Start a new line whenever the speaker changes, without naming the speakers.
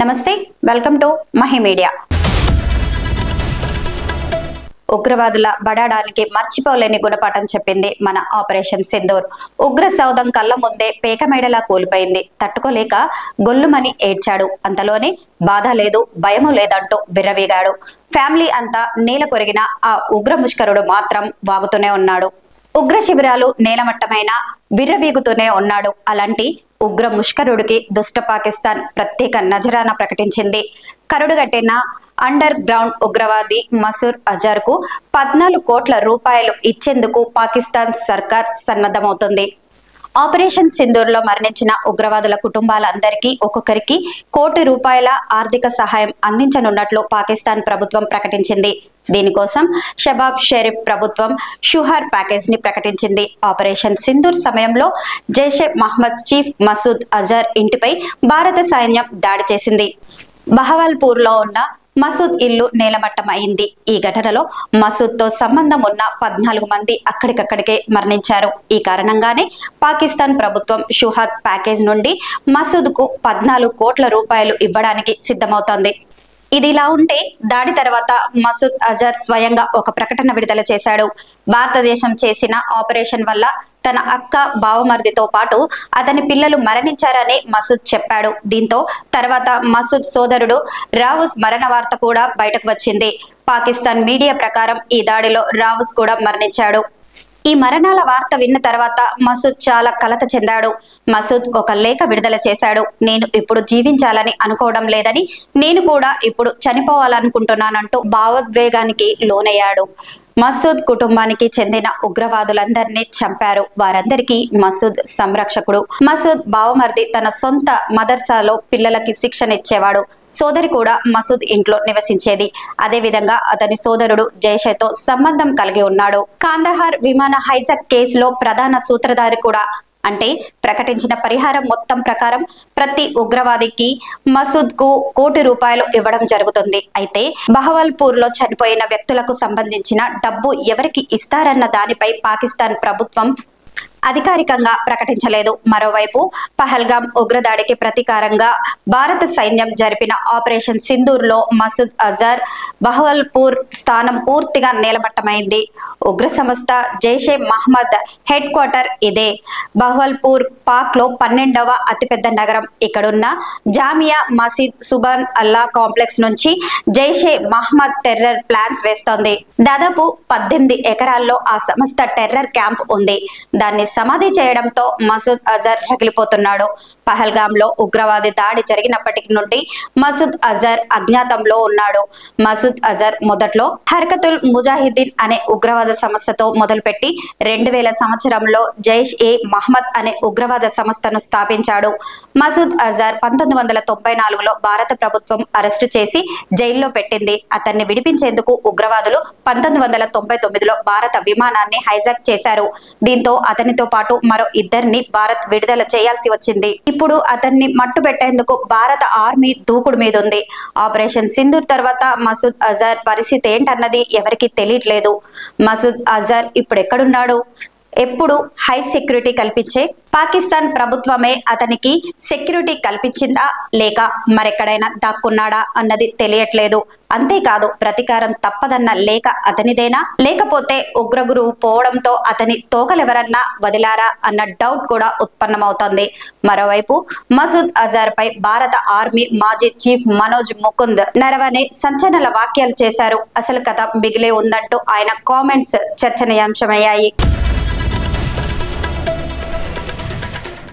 నమస్తే welcome to Mahi media ఉగ్రవాదుల బడాడానికి మర్చిపోలేని గుణపాఠం చెప్పింది మన ఆపరేషన్ సింధూర్. ఉగ్ర సౌదం కళ్ళ ముందే పేకమేడలా కూలిపోయింది. తట్టుకోలేక గొల్లుమని ఏడ్చాడు. అంతలోనే బాధ లేదు భయము లేదంటూ విర్రవీగాడు. ఫ్యామిలీ అంతా నేల కొరిగిన ఆ ఉగ్ర ముష్కరుడు మాత్రం వాగుతూనే ఉన్నాడు. ఉగ్ర శిబిరాలు నేలమట్టమైన విర్రవీగుతూనే ఉన్నాడు. అలాంటి ఉగ్ర ముష్కరుడికి దుష్ట పాకిస్తాన్ ప్రత్యేక నజరాన ప్రకటించింది. కరుడుగట్టిన అండర్ గ్రౌండ్ ఉగ్రవాది మసూర్ అజార్కు పద్నాలుగు కోట్ల రూపాయలు ఇచ్చేందుకు పాకిస్తాన్ సర్కార్ సన్నద్ధమవుతుంది. ఆపరేషన్ సింధూర్లో మరణించిన ఉగ్రవాదుల కుటుంబాలందరికీ ఒక్కొక్కరికి కోటి రూపాయల ఆర్థిక సహాయం అందించనున్నట్లు పాకిస్తాన్ ప్రభుత్వం ప్రకటించింది. దీనికోసం షబాబ్ షరీఫ్ ప్రభుత్వం షుహార్ ప్యాకేజ్ని ప్రకటించింది. ఆపరేషన్ సింధూర్ సమయంలో జైషే మహ్మద్ చీఫ్ మసూద్ అజర్ ఇంటిపై భారత సైన్యం దాడి చేసింది. బహవల్పూర్లో ఉన్న మసూద్ ఇల్లు నేలమట్టం అయింది ఈ ఘటనలో మసూద్తో సంబంధం ఉన్న పద్నాలుగు మంది అక్కడికక్కడికే మరణించారు. ఈ కారణంగానే పాకిస్తాన్ ప్రభుత్వం షుహాద్ ప్యాకేజ్ నుండి మసూద్కు పద్నాలుగు కోట్ల రూపాయలు ఇవ్వడానికి సిద్ధమవుతోంది. ఇదిలా ఉంటే దాడి తర్వాత మసూద్ అజర్ స్వయంగా ఒక ప్రకటన విడుదల చేశాడు. భారతదేశం చేసిన ఆపరేషన్ వల్ల తన అక్క బావమర్దితో పాటు అతని పిల్లలు మరణించారని మసూద్ చెప్పాడు. దీంతో తర్వాత మసూద్ సోదరుడు రావుస్ మరణ వార్త కూడా బయటకు వచ్చింది. పాకిస్తాన్ మీడియా ప్రకారం ఈ దాడిలో రావుస్ కూడా మరణించాడు. ఈ మరణాల వార్త విన్న తర్వాత మసూద్ చాలా కలత చెందాడు. మసూద్ ఒక లేఖ విడుదల చేశాడు. నేను ఇప్పుడు జీవించాలని అనుకోవడం లేదని నేను కూడా ఇప్పుడు చనిపోవాలనుకుంటున్నానంటూ భావోద్వేగానికి లోనయ్యాడు. మసూద్ కుటుంబానికి చెందిన ఉగ్రవాదులందరినీ చంపారు. వారందరికీ మసూద్ సంరక్షకుడు. మసూద్ బావమర్ది తన సొంత మదర్సాలో పిల్లలకి శిక్షణ ఇచ్చేవాడు సోదరి కూడా మసూద్ ఇంట్లో నివసించేది. అదే విధంగా అతని సోదరుడు జైషేతో సంబంధం కలిగి ఉన్నాడు. కాందహార్ విమాన హైజాక్ కేసులో ప్రధాన సూత్రధారి కూడా అంటే ప్రకటించిన పరిహారం మొత్తం ప్రకారం ప్రతి ఉగ్రవాదికి మసూద్కు కోటి రూపాయలు ఇవ్వడం జరుగుతుంది. అయితే బహవల్పూర్లో చనిపోయిన వ్యక్తులకు సంబంధించిన డబ్బు ఎవరికి ఇస్తారన్న దానిపై పాకిస్తాన్ ప్రభుత్వం అధికారికంగా ప్రకటించలేదు. మరోవైపు పహల్గాం ఉగ్రదాడికి ప్రతీకారంగా భారత సైన్యం జరిపిన ఆపరేషన్ సింధూర్లో మసూద్ అజర్ బహవల్పూర్ స్థానం పూర్తిగా నేలమట్టమైంది. ఉగ్ర సంస్థ జైషే మహమ్మద్ హెడ్ క్వార్టర్ ఇదే. బహవల్పూర్ పాక్లో పన్నెండవ అతిపెద్ద నగరం. ఇక్కడున్న జామియా మసీద్ సుబాన్ అల్లా కాంప్లెక్స్ నుంచి జైషే మహమ్మద్ టెర్రర్ ప్లాన్స్ వేస్తోంది. దాదాపు పద్దెనిమిది ఎకరాల్లో ఆ సంస్థ టెర్రర్ క్యాంప్ ఉంది. దాన్ని సమాధి చేయడంతో మసూద్ అజర్ రగిలిపోతున్నాడు. పహల్గామ్లో ఉగ్రవాది దాడి జరిగినప్పటి నుండి మసూద్ అజర్ అజ్ఞాతంలో ఉన్నాడు. మసూద్ అజర్ మొదట్లో హర్కతుల్ ముజాహిద్దీన్ అనే ఉగ్రవాద సంస్థతో మొదలుపెట్టి రెండు వేల సంవత్సరంలో జైష్ ఏ మహమ్మద్ అనే ఉగ్రవాద సంస్థను స్థాపించాడు. మసూద్ అజర్ పంతొమ్మిది వందల తొంభై నాలుగులో భారత ప్రభుత్వం అరెస్టు చేసి జైల్లో పెట్టింది. అతన్ని విడిపించేందుకు ఉగ్రవాదులు పంతొమ్మిది వందల తొంభై తొమ్మిదిలో భారత విమానాన్ని హైజాక్ చేశారు. దీంతో అతని అతనితో పాటు మరో ఇద్దరిని భారత్ విడుదల చేయాల్సి వచ్చింది. ఇప్పుడు అతన్ని మట్టు పెట్టేందుకు భారత ఆర్మీ దూకుడు మీద ఉంది. ఆపరేషన్ సింధూర్ తర్వాత మసూద్ అజర్ పరిస్థితి ఏంటన్నది ఎవరికి తెలియట్లేదు. మసూద్ అజర్ ఇప్పుడు ఎక్కడున్నాడు ఎప్పుడు హై సెక్యూరిటీ కల్పించే పాకిస్తాన్ ప్రభుత్వమే అతనికి సెక్యూరిటీ కల్పించిందా లేక మరెక్కడైనా దాక్కున్నాడా అన్నది తెలియట్లేదు. అంతేకాదు ప్రతీకారం తప్పదన్న లేక అతనిదేనా? లేకపోతే ఉగ్రగురువు పోవడంతో అతని తోకలెవరన్నా వదిలారా అన్న డౌట్ కూడా ఉత్పన్నమవుతోంది. మరోవైపు మసూద్ అజార్ పై భారత ఆర్మీ మాజీ చీఫ్ మనోజ్ ముకుంద్ నరవనే సంచలన వ్యాఖ్యలు చేశారు. అసలు కథ మిగిలే ఉందంటూ ఆయన కామెంట్స్ చర్చనీయాంశమయ్యాయి.